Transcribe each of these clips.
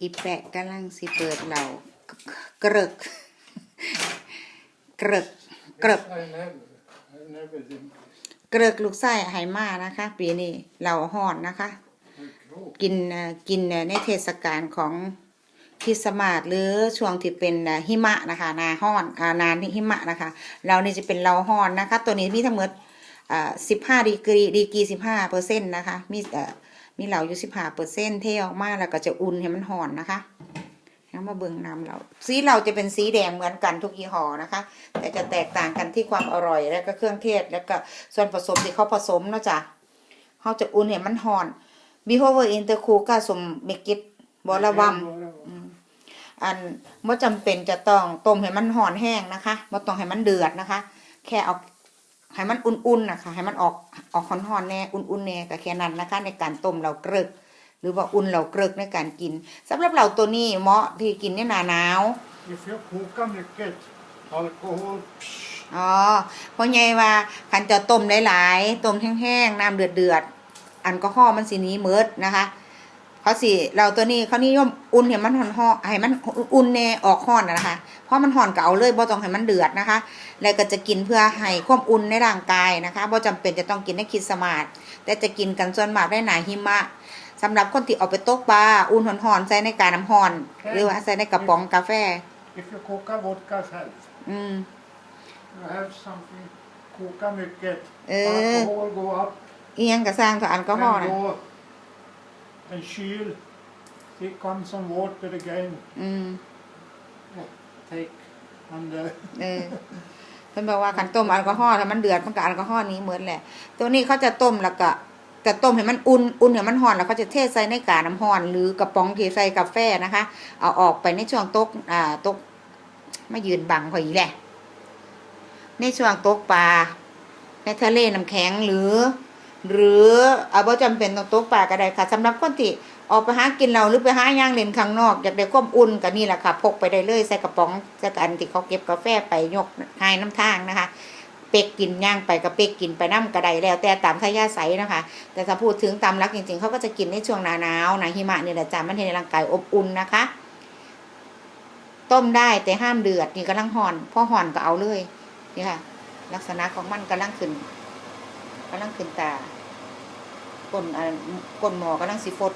อีแปะกำลังสิเปิดเรากรึกกรึกกรึกเกรึกลูกไส้ไหมานะคะ ปีนี้เราหอนนะคะ กินกินในเทศกาลของคริสต์มาสหรือช่วงที่เป็นหิมะนะคะ นาห้อนอานาหิมะนะคะ เรานี่จะเป็นเราห้อนนะคะ ตัวนี้มีทั้งหมดสิบห้าดีกรีดีกรีสิบห้าเปอร์เซ็นต์นะคะ มีเอ่อ มีเหลาอยู่สิบห้าเปอร์เซ็นต์เทออกมาแล้วก็จะอุ่นให้มันห่อนนะคะแล้วมาเบิ่งน้ำเราสีเราจะเป็นสีแดงเหมือนกันทุกยี่ห้อนะคะ แต่จะแตกต่างกันที่ความอร่อยและก็เครื่องเทศ แล้วก็ส่วนผสมที่เขาผสมเนาะจ๊ะเขาจะอุ่นให้มันห่อนบิโฮเวอร์อินเตอร์คูกาสมเมกิตบอระวัมอันไม่จำเป็นจะต้องต้มให้มันห่อนแห้งนะคะไม่ต้องให้มันเดือดนะคะ แค่เอา ให้มันอุ่นๆนะคะให้มันออกออกห่อนๆแน่อุ่นๆแน่ก็แค่นั้นนะคะ ในการต้มเราเกรึกหรือว่าอุ่นเราเกรึกในการกินสำหรับเราตัวนี้เหมาะที่กินในหนาหนาว If you cook mycket alcohol, psh, อ๋อเพราะไงว่าคันจะต้มหลายๆต้มแห้งๆน้ำเดือดๆแอลกอฮอล์มันสีนี้เมิดนะคะ เขาสิเราตัวนี้เขานิยมอุ่นให้มันห่อนๆให้มันอุ่นแน่ออกห่อนนะนะคะ เพราะมันห่อนก็เอาเลยบ่ต้องให้มันเดือดนะคะ แล้วก็จะกินเพื่อให้ความอุ่นในร่างกายนะคะบ่จำเป็นจะต้องกินในคริดสต์มาสแต่จะกินกันส่วนมากได้หนาหิมะสำหรับคนที่เอาไปตกปลาอุ่นห่อนๆใส่ในกาน้ำห่อน หรือว่าใส่ในกระป๋องกาแฟ if you cook a vodka själv, อืม you have something, koka mycket, Eh. alcohol go up, อีหยังก็สร้างตัวแอลกอฮอล์ then นะ go and chill, take come some water again, อืม take and uh, เออเพิ่นบอกว่าขันต้มแอลกอฮอล์ถ้ามันเดือดมันก็แอลกอฮอล์นี้เหมือนแหละ ตัวนี้เขาจะต้มแล้วก็จะต้มให้มันอุ่นอุ่นให้มันห่อนแล้วเขาจะเทใส่ในกาน้ำห่อนหรือกระป๋องที่ใส่กาแฟนะคะ เอาออกไปในช่วงตกอ่าตกมายืนบังข่อยอีแหละ ในช่วงตกปลาในทะเลน้ำแข็งหรือ หรือเอาบ่จำเป็นต้องตกปลาก็ได้ค่ะสำหรับคนที่ออกไปหากินเราหรือไปหาย่างเล่นข้างนอก อยากได้ความอุ่นก็นี่แหละค่ะ พกไปได้เลยใส่กระป๋องใส่กบอันที่เขาเก็บกาแฟไปยกให้น้ำทางนะคะ เป็กกินย่างไปกับเป็กกินไปน้ำกระไดแล้ว แต่ตามทายาใสนะคะ แต่ถ้าพูดถึงตามรักจริงๆ เขาก็จะกินในช่วงหนาหนาวหนาหิมะนี่แหละจ้ามันให้ในร่างกายอบอุ่นนะคะ ต้มได้แต่ห้ามเดือดนี่กำลังห่อนพอห่อนก็เอาเลยนี่ค่ะ ลักษณะของมันกำลังขึ้น กำลังขึ้นตาก้นอ่าก้นหมอกำลังสีฟด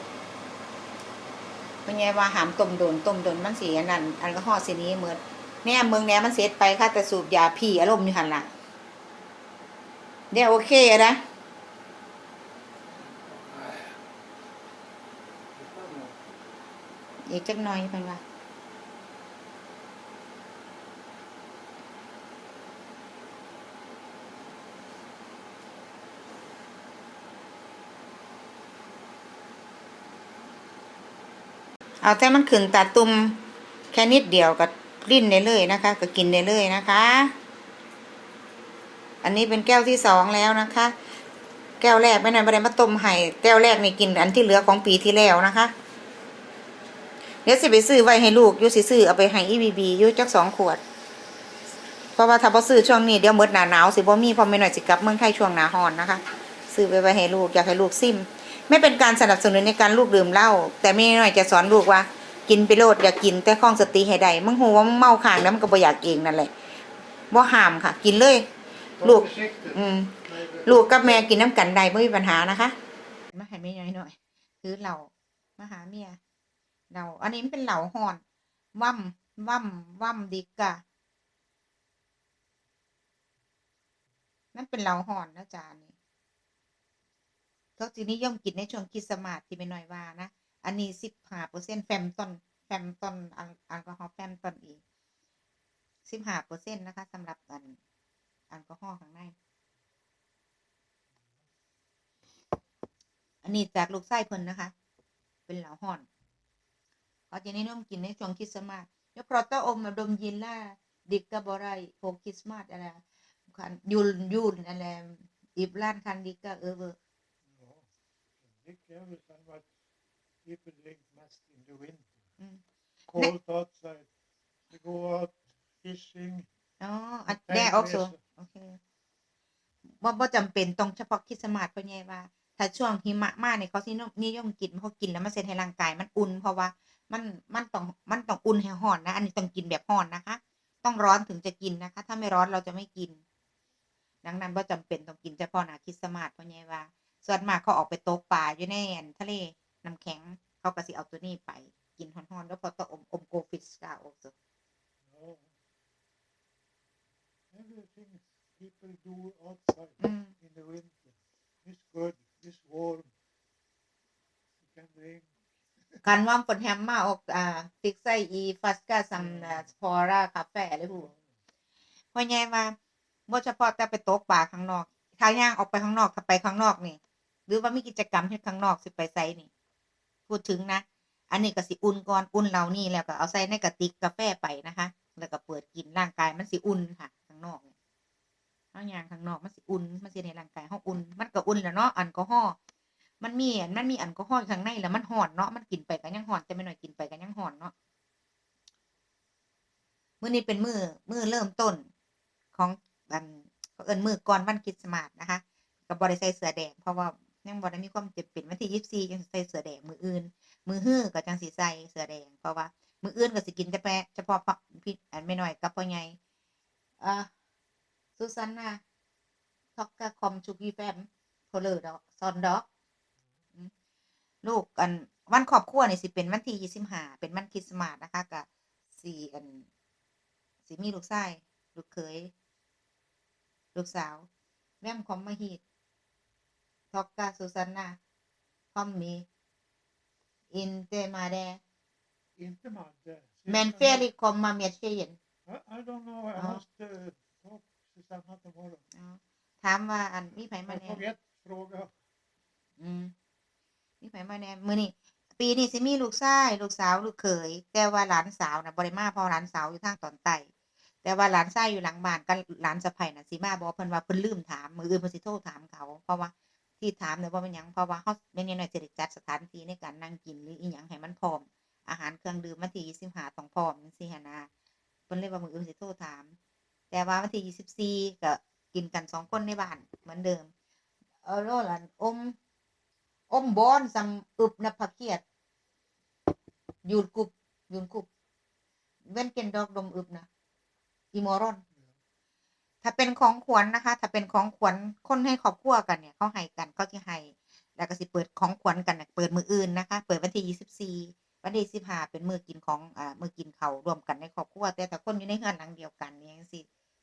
เป็นไงว่าหามต้มโดนต้มโดนมันสีอันนั้นอันก็ห่อสีนี้เหมือนแน่เมืองแน่มันเสร็จไปค่ะแต่สูบยาผีอารมณ์อยู่หันละเดี๋ยวโอเคอะนะอีกจักหน่อยเพิ่นว่า เอาแต่มันขึ้นตาตุ่มแค่นิดเดียวก็ลิ้นได้เลยนะคะ ก็กินได้เลยนะคะ อันนี้เป็นแก้วที่สองแล้วนะคะ แก้วแรกไม่นานไม่ได้มาต้มให้แก้วแรกนี่กินอันที่เหลือของปีที่แล้วนะคะเดี๋ยวสิไปซื้อไว้ให้ลูกยูสิซื้อเอาไปให้อีบีบียูจักสองขวด เพราะว่าถ้าบ่ซื้อช่วงนี้เดี๋ยวหมดหนาหนาวสิบ่มีพอไม่หน่อยสิกลับเมืองไทยช่วงหนาฮอนนะคะ ซื้อไปไว้ให้ลูกอยากให้ลูกซิม ไม่เป็นการสนับสนุนในการลูกดื่มเหล้าแต่ไม่หน่อยจะสอนลูกว่า กินไปโลดอย่ากินแต่ข้องสติให้ได้มึงหูว่ามึงเมาข้างแล้วมันก็บ่อยากเองนั่นแหละบ่ห้ามค่ะ กินเลย ลูก försiktigt. อืมลูกกับแม่กินน้ำกันได้ไม่มีปัญหานะคะมาให้แม่หน่อยหน่อยคือเหล่ามาหาเมียเหล่าอันนี้มันเป็นเหล่าห่อน ว่ำว่ำว่ำดิกะนั่นเป็นเหล่าห่อนนะจานี่ เขาจะนิยมกินในช่วงคริดสต์มาสที่ไม่น้อยว่านะ อันนี้สิบห้าเปอร์เซ็นต์แฟมตอนแฟมตอนแอลกอฮอล์แฟมตอนอีกสิบห้าเปอร์เซ็นต์นะคะสำหรับอันแอลกอฮอล์ข้างใน อันนี้จากลูกไส้เพิ่นนะคะ เป็นเหลาห่อนเขาจะนิยมกินในช่วงคริสต์มาสยกพรอตอมมาดมยินล่าดิกกะบอไรโพคริสต์มาสอะไรคันยุนยุนอะไรอีบล้านคันดิกกะเออเวอร์ Ja, drick everything what people drink mest in the winter. Mm. Cold outside. They go out fishing. อ๋ออันไปแน่ไป also โอเคว่าบ่จำเป็นต้องเฉพาะคริสต์มาสเพราะไงว่า ถ้าช่วงหิมะมาเนี่ยเขาสินิยมกินเพราะกินแล้วมันเสร็จให้ร่างกายมันอุ่นเพราะว่ามันมันต้องมันต้องอุ่นให้ร้อนนะ อันนี้ต้องกินแบบร้อนนะคะ ต้องร้อนถึงจะกินนะคะ ถ้าไม่ร้อนเราจะไม่กิน ดังนั้นว่าจำเป็นต้องกินเฉพาะหนาคริสต์มาสเพราะไงว่า ส่วนมากเขาออกไปตกปลาอยู่ในอันทะเลน้ำแข็งเขาก็สิเอาตัวนี้ไปกินร้อนๆแล้วพอต้องอมอมโกฟิชกาโอซ No. Everything people do outside อืม in the winter is good, is warm. You can drink. การว่ามฝนแฮมมาออกอ่าฟิกไซอีฟัสกาซัมสปอร่าคาเฟ่เลยผู้เพราะไงว่าบ่เฉพาะแต่ไปตกปลาข้างนอก ถ้าย่างออกไปข้างนอกถ้าไปข้างนอกนี่ หรือว่ามีกิจกรรมที่ข้างนอกสิไปไซนี่ พูดถึงนะ อันนี้ก็สิอุ่นก่อนอุ่นเหล่านี้แล้วก็เอาใส่ในกระติกกาแฟไปนะคะ แล้วก็เปิดกินร่างกายมันสิอุ่นค่ะ ข้างนอกเนี่ยเอาย่างข้างนอกมันสิอุ่นมันสิในร่างกายเฮาอุ่น มันก็อุ่นแล้วเนาะแอลกอฮอล์มันมีมันมีแอลกอฮอล์ข้างในแล้วมันห่อนเนาะมันกินไปก็ยังห่อนแต่ไม่หน่อยกินไปก็ยังห่อนเนาะมื้อนี้เป็นมือมือเริ่มต้นของอันเอิ้นมื้อก่อนวันคริสต์มาสนะคะก็บ่ได้ใส่เสือแดงเพราะว่า ยังบ่ได้มีความเจำเป็นวันที่24จังสิใส่เสื้อแดงมืออื่น มือฮื้อก็จังสิใส่เสื้อแดงเพราะว่า มืออื่นก็สิกินแต่แปะเฉพาะพ่อพี่อันไม่น้อยกับพ่อใหญ่อ่าซูซานนาท็อกกะคอมชุกีแฟมโคเลอร์ดอกซอนดอกลูกอันวันครอบครัวนี่สิเป็นวันที่ยี่สิบห้าเป็นวันคริสต์มาสนะคะกับสี่อันสิมีลูกชายลูกเขยลูกสาวแม่มคอมมาฮีด ทอกกาซูซานาคอมมีอินเตมาเด Inte Madde. แมนเฟริคอมมาเมียเชยน I, I don't know. I Ja. måste talk to Susanna tomorrow. ถามว่าอันมีไผมา Jag แน่ får rätt fråga. อืมมีไผมาแน่มื้อนี้ปีนี้สิมีลูกชายลูกสาวลูกเขยแต่ว่าหลานสาวน่ะบ่ได้มาเพราะหลานสาวอยู่ทางตอนใต้แต่ว่าหลานชายอยู่หลังบ้านกับหลานสะใภ้น่ะสิมาบ่เพิ่นว่าเพิ่นลืมถาม มื้ออื่นเพิ่นสิโทรถามเขา เพราะว่า ที่ถามเนี่ยบ่เป็นหยังเพราะว่าเฮาแม่นน้อยๆจะได้จัดสถานที่ในการนั่งกินหรืออีหยังให้มันพร้อม อาหารเครื่องดื่มวันที่25ต้องพร้อมจังซี่หันนะเพิ่นเลยว่ามื้ออื่นสิโทรถาม แต่ว่าวันที่24ก็กินกันสองคนในบ้านเหมือนเดิม เออโลลันอม อมบอนซัมอึบนะเกียดยูนกุบยูนกุบ เว้นเกนดอกดมอึบนะ อีโมรอน ถ้าเป็นของขวัญนะคะ ถ้าเป็นของขวัญคนให้ครอบครัวกันเนี่ยเขาให้กันเขาจะให้แล้วก็สิเปิดของขวัญกันเปิดมืออื่นนะคะ เปิดวันที่ยี่สิบสี่วันที่สิบห้าเป็นมือกินของอ่ามือกินเขารวมกันในครอบครัวแต่แต่คนอยู่ในเฮือนหลังเดียวกันเนี่ยจังสิ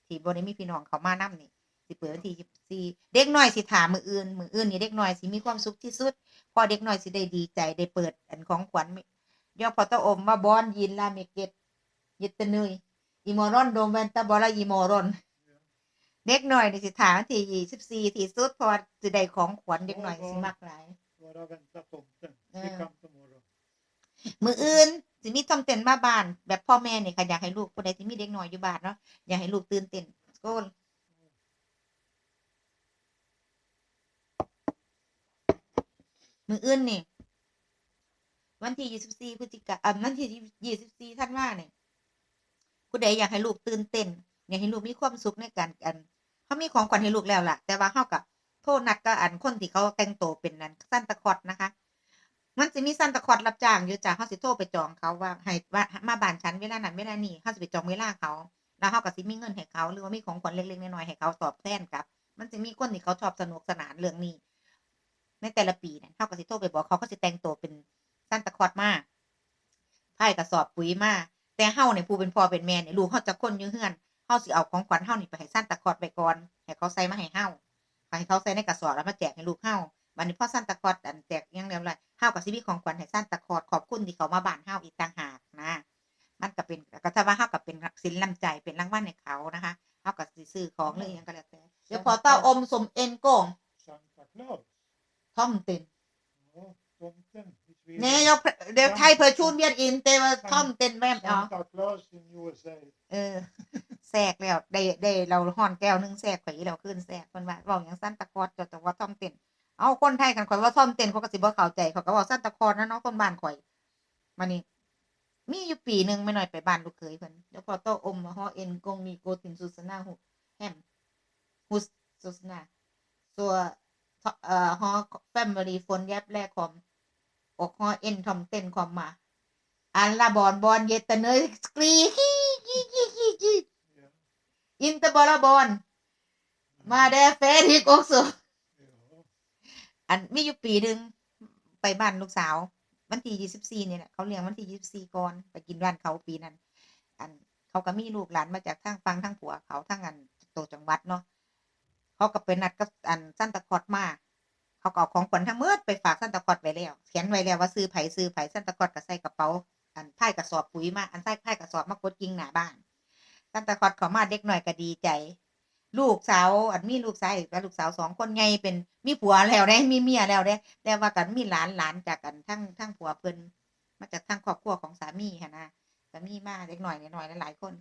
ที่บริมีพี่น้องเขามานํนี่สิเปิดวันที่ยี่สิบสี่เด็กน้อยสิถามมืออื่นมืออื่นนี่เด็กน้อยสิมีความสุขที่สุด พอเด็กน้อยสิได้ดีใจได้เปิดอันของขวัญเดี๋ยวพอตะอมมาบอนยินลาเมเกตยิตะเนยอีโมรอนโดมเวนตะบอลาอีโมรอน เด็กหน่อยนี่สิถามที่ยี่สิบสี่ที่สุดพอจะได้ของขวัญเด็กหน่อยสิมากหลาย Bara vänta tomten. Ja. She come tomorrow. มืออื่นสิมีต้มเต้นมาบ้าน แบบพ่อแม่นี่ค่ะอยากให้ลูกผู้ใดที่มีเด็กหน่อยอยู่บ้านเนาะอยากให้ลูกตื่นเต้นโกนมืออื่นนี่ วันที่ยี่สิบสี่พฤศจิกาอ่าวันที่ยี่สิบสี่ท่านว่าเนี่ยผู้ใดอยากให้ลูกตื่นเต้นอยากให้ลูกมีความสุขในการกัน เขามีของขวัญให้ลูกแล้วล่ะ แต่ว่าเขากับโทษนัดก็อันคนที่เขาแต่งตัวเป็นนั้นสั้นตะคอดนะคะ มันจะมีซันตะคอดรับจ้างอยู่จ้ะเขาสิโทรไปจองเขาว่าให้ว่ามาบ้านฉันเวลานั้นเวลานี้เขาสิไปจองเวลาเขา แล้วเขาก็สิมีเงินให้เขาหรือว่ามีของขวัญเล็กๆน้อยๆให้เขาตอบแทนกับ มันจะมีคนที่เขาชอบสนุกสนานเรื่องนี้ ในแต่ละปีเนี่ยเขาก็สิโทรไปบอกเขาเขาสิแต่งตัวเป็นซันตะคอดมากไพ่กระสอบปุ๋ยมากแต่เฮาเนี่ยผู้เป็นพ่อเป็นแม่เนี่ยลูกเขาจะคนอยู่เฮือนาสิเอาของขวัญเฮานี่ไปให้ซันตะคอดไปก่อนให้เขาใส่มาให้เฮาให้เขาใส่ในกระสอบแล้วมาแจกให้ลูกเฮาวันนี้พ่อซันตาคลอดอันแตกยังเรียบร้อยเฮากับสิมีของขวัญให้ซันตาคลอดขอบคุณที่เขามาบ้านเฮาอีกต่างหากนะ มันก็เป็นก็ถ้าว่าเฮากับเป็นสินน้ำใจเป็นรางวัลให้เขานะคะเฮากับสิซื้อของหรือหยังก็แล้วแต่เดี๋ยวพอเต้าอมสมเอ็นโกง Santa Claus. ท่อมเต็น Ja, tomten i Sweden. เนยกเดี๋ยวไทยเพอชูนเวียดอินเตว่าท่อมเต็นแม่อ๋อ Santa Claus in USA. เออ แทรกแล้วได้ได้เราห่อนแก้วนึงแทรกข่อยอีเราขึ้นแทรกเพิ่นว่าเว้าหยังซันตาคอดเจ้าแต่ว่าท่อมเต็นเอาคนไทยกันข่อยว่าท่อมเต็นเขาก็สิบ่เข้าใจเขาก็เว้าซันตาคอดนะเนาะคนบ้านข่อยมานี่มีอยู่ปีหนึ่งไม่น้อยไปบ้านลูกเคยเพิ่นเดี๋ยวพอโตอมมาฮอเอ็นกงมีโกตินสุสนาหุแฮมฮุสสุสนาตัวเอ่อฮอแฟมิลี่ฟนแยบแรกคอมออกฮอเอ็นทอมเต้นคอมมา Alla barnbarn jättenöjd skriker hi, hi, hi, hi. Ja. Inte bara barn. Ma det är färdig också. Ja. อันมีอยู่ปีหนึ่งไปบ้านลูกสาว วันที่ยี่สิบสี่เนี่ยแหละเขาเลี้ยงวันที่ยี่สิบสี่ก่อนไปกินบ้านเขาปีนั้น อันเขาก็มีลูกหลานมาจากทางฟังทางผัวเขาทางอันตัวจังหวัดเนาะเขาก็ไปนัดกับอันซันตาคอดมากเขาก็เอาของขวัญทั้งหมดไปฝากซันตาคอดไว้แล้วเขียนไว้แล้วว่าซื้อไผ่ซื้อไผ่ซันตาคอดก็ใส่กระเป๋าอันไผ่กระสอบปุ๋ยมาอันใส่ไผ่กระสอบมากดยิงหน้าบ้าน ซันตาคลอดเขามาเด็กหน่อยก็ดีใจ ลูกสาวอันมีลูกชายและลูกสาวสองคนไงเป็นมีผัวแล้วได้มีเมียแล้วได้แต่ว่ากันมีหลานหลานจากกันทั้งทั้งผัวเพิ่นมาจากทั้งครอบครัวของสามีค่ะนะสามีมาเล็กหน่อยหน่อยหลายคน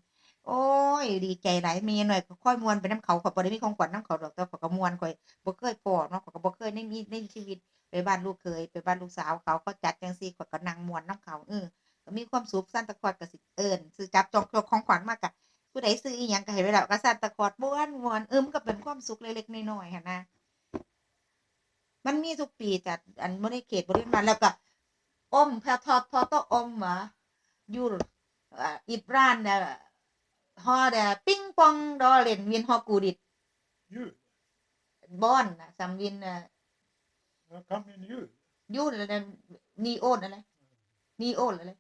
โอ้ยดีใจหลายเมียหน่อยค่อยมวนไปน้ำเขาขอยบ่ได้มีของขวัญน้ำเขาดอกแต่ขอยก็มวนข่อยบ่เคยพอเนาะขอยก็บ่เคยในมีในชีวิตไปบ้านลูกเคยไปบ้านลูกสาวเขาเขาจัดจังซี่ข่อยก็นั่งมวนน้ำเขาเออมีความสุขสั้นตะคอดก็สิเอิ้นซื้อจับจองของขวัญมากะ ผู้ใดซื้ออีหยังก็ให้ไปแล้วก็สั่นตะคอดม้วนม้วนเออมันก็เป็นความสุขเล็กๆน้อยๆค่ะนะ มันมีทุกปีจัดอันบ่ในเขตบริเวณบ้านแล้วก็อมพอทอดทอดอมหมาอยู่อ่าอีบรานน่ะฮอดะปิ้งปองดอเล่นวินฮอกูดิด Jul. บอนน่ะซัมวินน่ะ Jag kom en jul. ยูนอะไรนีโอนอะไรนีโอนอะไร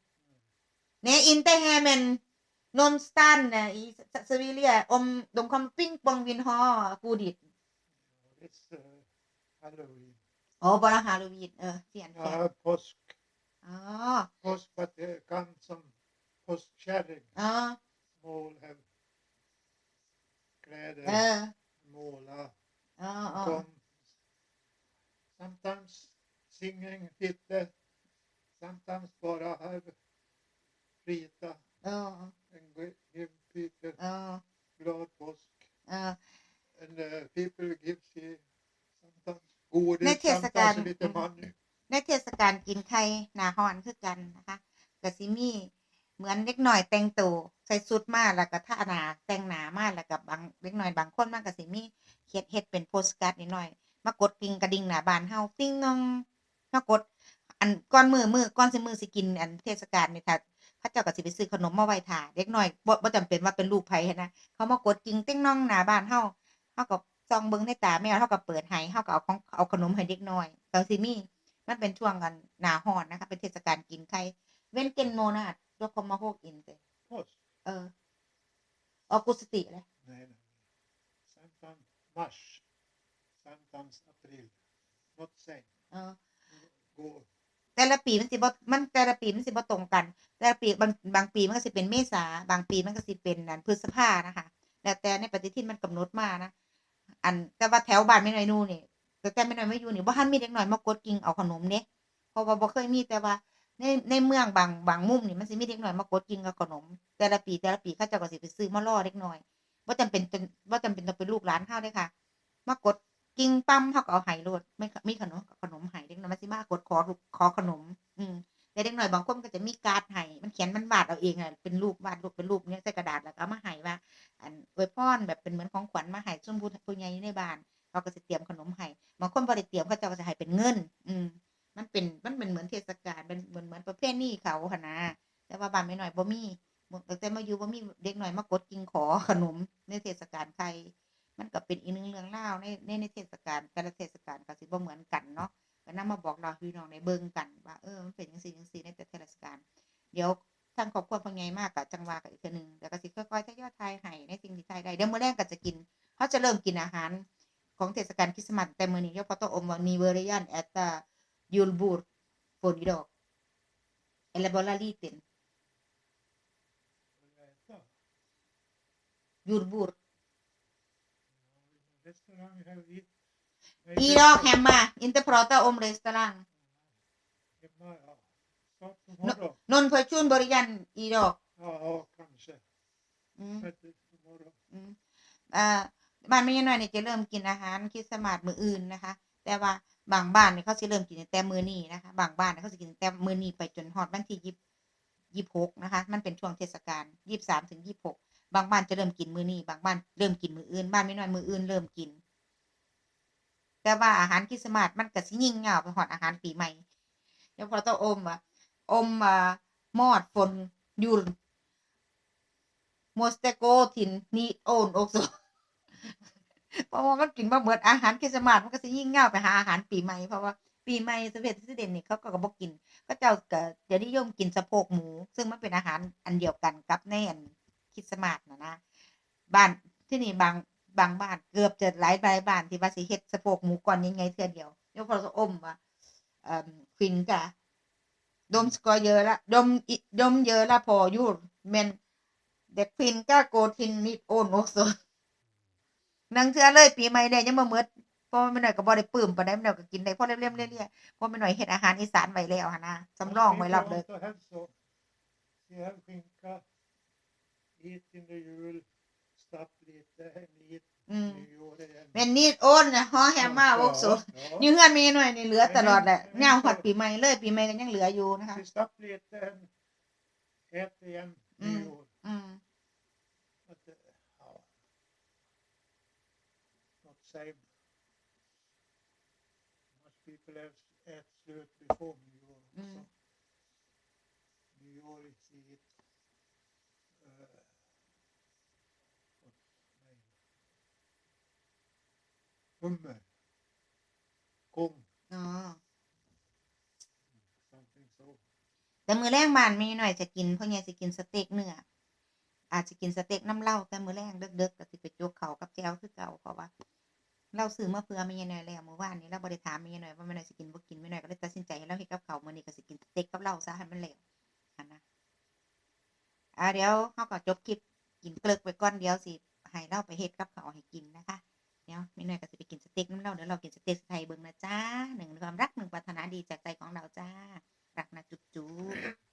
เนี่ยอินเตอร์แฮมนนนสตันน่ะอีสวิเลียอมด งคำปิ้งปองวินฮอกูดิด It's uh, Halloween. อ๋อบราฮาโลวีนเออเสียนแฟน Ja, påsk. อ๋อ Påsk för att det kan som påskkärring. อ๋อ Mål hem. Kläder. เออ Måla. อ๋ออ๋อ Kom. Sometimes singing lite. Sometimes bara här rita เออ en g- give people เออ glad påsk. เออ And uh, people give you sometimes godis, Nej, till sometimes sekund. lite Mm. money. ในเทศกาลกินไข่หนาฮอนคือกันนะคะกะซิมีเหมือนเล็กหน่อยแต่งตัวใส่สุดมาแล้วก็ท่าหนาแต่งหนามาแล้วก็บางเล็กหน่อยบางคนมันกะซิมีเฮ็ดเฮ็ดเป็นโพสการ์ดนิดหน่อย มากดกิ่งกระดิ่งหน้าบ้านเฮาติ้งนองมากด อันก้อนมือมือก้อนสิมือสิกิน อันเทศกาลนี่ค่ะ พระเจ้าก็สิไปซื้อขนมมาไว้ถ่าเด็กน้อยบ่บ่จำเป็นว่าเป็นลูกไผหั้นนะ เขามากดกิ่งติ้งน้องหน้าบ้านเฮาเฮาก็ซองเบิ่งในตาแมวเฮาก็เปิดให้เฮาก็เอาของเอาขนมให้เด็กน้อยก็สิมีมันเป็นช่วงกันหนาฮ้อนนะคะ เป็นเทศกาลกินไข่เว้นเกนโมนาดยกคอมาโฮกอินเต Påsk? เออออกุสติเลย Nej, nej. Sometimes mars. Sometimes april. Not same. เออ Gå. แต่ละปีมันสิบมันแต่ละปีมันสิบตรงกัน แต่ละปีบางบางปีมันก็สิเป็นเมษาบางปีมันก็สิเป็นอันพฤษภานะคะแล้วแต่ในปฏิทินมันกำหนดมานะอันแต่ว่าแถวบ้านไม่น้อยนู่นนี่แต่แต่ไม่น้อยไม่อยู่นี่บ่ทันมีเด็กหน้อยมากดกิ่งเอาขนมเด้เพราะว่าบ่เคยมีแต่ว่าในในเมืองบางบางมุมนี่มันสิมีเด็กหน้อยมากดกิ่งกับขนม แต่ละปีแต่ละปีเขาเจ้าก็สิไปซื้อมาล่อเด็กน้อยบ่าจำเป็นเป็นบ่จำเป็นต้องเป็นลูกหลานเฮาวเด้ค่ะ มากด กิ่งปั๊มเฮาก็เอาให้โลดไม่มีขนมขนมให้เด็กน้อยมันสิมากดขอลูกขอขนม อืมแต่เด็กน้อยบางคนก็จะมีการ์ดให้มันเขียนมันวาดเอาเองอะเป็นรูปวาดรูปเป็นรูปเนี้ยใส่กระดาษแล้วก็มาให้ว่า อันอวยพรแบบเป็นเหมือนของขวัญมาให้ซุ่มผู้ผู้ใหญ่ในบ้านเขาก็จะเตรียมขนมให้บางคนบ่ได้เตรียมเขาจ้าก็จะให้เป็นเงิน อืมมันเป็นมันเป็นเหมือนเทศกาลเป็นเหมือนเหมือนประเพณีเขาหนนะแต่ว่าบ้านไม่หน้อยบ่มีแต่มาอยู่บ่มีเด็กหน้อยมากดกินขอขนมในเทศกาลใคร มันก็เป็นอีกหนึ่งเรื่องเล่าในในในเทศกาลแต่ละเทศกาลก็สิบ่เหมือนกันเนาะก็นำมาบอกเราพี่น้องในเบิ่งกันว่าเออมันเป็นจังซี่จังซี่ในแต่เทศกาลเดี๋ยวทางครอบครัวพ่อใหญ่มากก็จังว่ากันอีกเทื่อหนึงแล้วก็สิค่อยๆทยอยทายให้ในสิ่งที่ทายได้เดี๋ยวมื้อแรกก็จะกินเขาจะเริ่มกินอาหารของเทศกาลคริสต์มาสแต่มื้อนี้ยกพอตอมว่านีเวอริยันแอตตายูลบูร์ฝนอีดอกเอลบอลาลีเต็นยูลบูร์ Ja, Restaurang här i. อีดอกแฮมมาอินเตอร์พรอตอมเรสตอรัง Hemma, ja. Snart på morgon. นนท์เพอร์ชูนบริยันอีดอก Ja, kanske. อืม Men det- på morgon. อืมอ่าบ้านไม่ยน้อยเนี่ยจะเริ่มกินอาหารคริสต์มาสมื้ออื่นนะคะ แต่ว่าบางบ้านเนี่ยเขาสิเริ่มกินแต่มื้อนี้นะคะ บางบ้านนี่เขาสิกินแต่มื้อนี้ไปจนฮอดวันที่ยี่ยี่หกนะคะ มันเป็นช่วงเทศกาลยี่สามถึงยี่หก บางบ้านจะเริ่มกินมือนี้บางบ้านเริ่มกินมืออื่นบ้านไม่น้อยมืออื่นเริ่มกิน แต่ว่าอาหารคริสต์มาสมันก็สิยิ่งเงาไปฮอดอาหารปีใหม่เดี๋ยวพอต้องอมอะอมอ่ามอดฝนยุลโมสเตโกทินนีโอนโอกโซเพราะว่ามันกินมาเหมือนอาหารคริสต์มาสมันก็จะยิ่งเง่าไปหาอาหารปีใหม่เพราะว่าปีใหม่สเวตซิเดนนี่เขาก็บอกกิน ก็เจ้าก็จะนิยมกินสะโพกหมู ซึ่งมันเป็นอาหารอันเดียวกันกับในอัน คริสต์มาสนะนะบ้านที่นี่บางบางบ้านเกือบจะหลายหลายบ้านที่ว่าสิเฮ็ดสะโพกหมูก่อนยังไงเทื่อเดียวยกพอจะอมว่าเอ่อควินกะดมสกอเยอะละดมอิดมเยอะละพออยู่เมนเด็กควินก็โกทินนิดโอนโอโซนังเทื่อเลยปีใหม่เนี่ยยังบ่หมดเพราะว่าไม่หน่อยก็บ่ได้ปื้มปานใดไม่หน่อยก็กินได้พอเลี่ยมๆเรื่อยๆเพราะไม่หน่อยเฮ็ดอาหารอีสานไว้แล้วหั่นนะสำรองไว้รับเลย People want to have så. Vi har skinka, hit in the jul, stapp lite, hem hit, อืม nyår igen. เป็นนิดโอนนะฮอแฮมมาโอกโซ Ja, นี่เฮือนมีหน่อยนี่เหลือตลอดแหละเงาหอดปีใหม่เลยปีใหม่ก็ยังเหลืออยู่นะคะ Vi stapp lite, hem, ät igen, Mm. nyår. อืม Att, det- ja. Not same. Most people have ät slut before nyår. också. Mm. Nyår i tid. Uh, nej. Hummer. Kong. อ๋อ Something so. แต่มือแรงบ้านมีหน่อยจะกินเพราะไงจะกินสเต็กเนื้ออาจจะกินสเต็กน้ำเหล้าแต่มือแรงเด็กๆก็สิไปโจกเขากับแจวคือเก่าเพราะว่าเราซื้อมาเพื่อมีหน่อยแล้วเมื่อวานนี้เราบริถามมีหน่อยว่าไม่หน่อยสิกินบ่กินไม่หน่อยก็เลยตัดสินใจให้เราเฮ็ดกับเขาวมื้อนี้ก็สิกินสเต็กกับเหล้าซะให้มันแล้วอันนะอ่าเดี๋ยวเฮาก็จบคลิปกินเกลือกไปก่อนเดี๋ยวสิให้เราไปเฮ็ดกับเขาวให้กินนะคะ เนาะไม่น้อยก็จะไปกินสเต็กน้ำเล่าเดี๋ยวเรากินสเต็กไทยเบิ่งนะจ้าหนึ่งความรักหนึ่งปรารถนาดีจากใจของเราจ้ารักนะจุ๊บจุ๊บ